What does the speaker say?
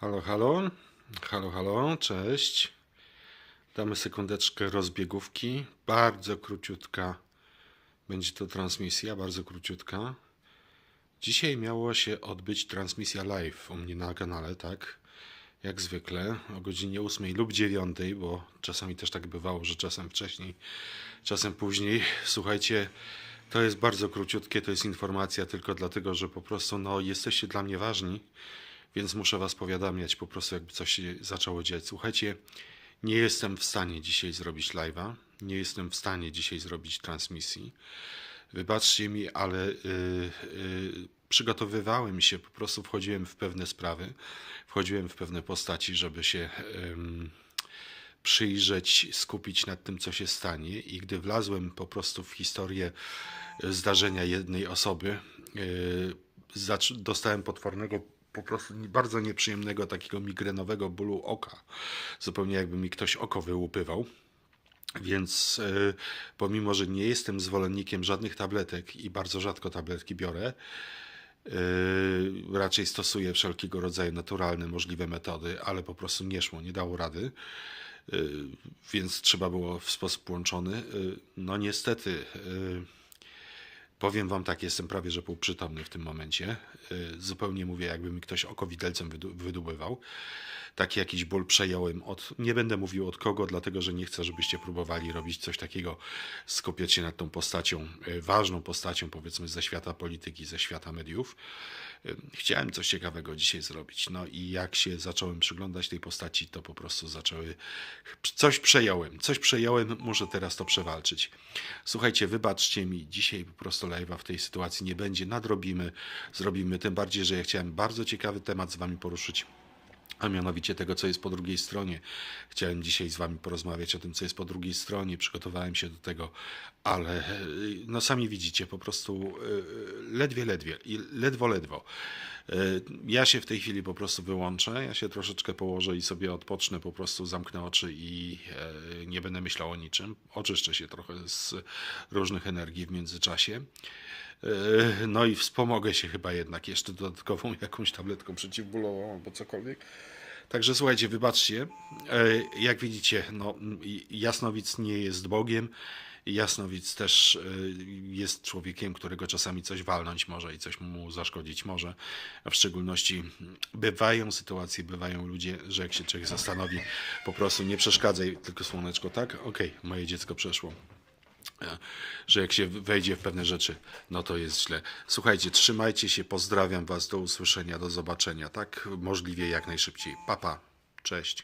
Halo, halo. Halo, halo, cześć. Damy sekundeczkę rozbiegówki. Bardzo króciutka będzie to transmisja, bardzo króciutka. Dzisiaj miało się odbyć transmisja live u mnie na kanale, tak? Jak zwykle o godzinie 8 lub 9, bo czasami też tak bywało, że czasem wcześniej, czasem później. Słuchajcie, to jest bardzo króciutkie, to jest informacja tylko dlatego, że po prostu no, jesteście dla mnie ważni, więc muszę was powiadamiać po prostu jakby coś się zaczęło dziać. Słuchajcie, nie jestem w stanie dzisiaj zrobić live'a, nie jestem w stanie dzisiaj zrobić transmisji. Wybaczcie mi, ale y, y, przygotowywałem się, po prostu wchodziłem w pewne sprawy, wchodziłem w pewne postaci, żeby się ym, przyjrzeć, skupić nad tym, co się stanie. I gdy wlazłem po prostu w historię zdarzenia jednej osoby, y, dostałem potwornego, po prostu bardzo nieprzyjemnego takiego migrenowego bólu oka. Zupełnie jakby mi ktoś oko wyłupywał. Więc e, pomimo, że nie jestem zwolennikiem żadnych tabletek i bardzo rzadko tabletki biorę, e, raczej stosuję wszelkiego rodzaju naturalne możliwe metody, ale po prostu nie szło, nie dało rady. E, Więc trzeba było w sposób łączony. No niestety, powiem wam tak, jestem prawie że półprzytomny w tym momencie. E, Zupełnie mówię, jakby mi ktoś oko widelcem wydu- wydłubywał. Taki jakiś ból przejąłem od, nie będę mówił od kogo, dlatego że nie chcę, żebyście próbowali robić coś takiego, skupiać się nad tą postacią, e, ważną postacią, powiedzmy, ze świata polityki, ze świata mediów. E, Chciałem coś ciekawego dzisiaj zrobić. No i jak się zacząłem przyglądać tej postaci, to po prostu zaczęły. Coś przejąłem, coś przejąłem, muszę teraz to przewalczyć. Słuchajcie, wybaczcie mi, dzisiaj po prostu live'a w tej sytuacji nie będzie, nadrobimy, zrobimy. Tym bardziej, że ja chciałem bardzo ciekawy temat z Wami poruszyć a mianowicie tego, co jest po drugiej stronie. Chciałem dzisiaj z Wami porozmawiać o tym, co jest po drugiej stronie. Przygotowałem się do tego, ale e, no sami widzicie, po prostu e, ledwie, ledwie, i ledwo, ledwo. E, Ja się w tej chwili po prostu wyłączę, ja się troszeczkę położę i sobie odpocznę, po prostu zamknę oczy i e, nie będę myślał o niczym. Oczyszczę się trochę z różnych energii w międzyczasie. E, No i wspomogę się chyba jednak jeszcze dodatkową jakąś tabletką przeciwbólową albo cokolwiek. Także słuchajcie, wybaczcie. Jak widzicie, no, Jasnowic nie jest Bogiem. Jasnowic też e, jest człowiekiem, którego czasami coś walnąć może i coś mu zaszkodzić może. W szczególności bywają sytuacje, bywają ludzie, że jak się człowiek zastanowi, po prostu nie przeszkadzaj, tylko słoneczko, tak? Okej, moje dziecko przeszło e, że jak się wejdzie w pewne rzeczy, no to jest źle. Słuchajcie, trzymajcie się, pozdrawiam Was, do usłyszenia, do zobaczenia, tak możliwie jak najszybciej. Papa, cześć.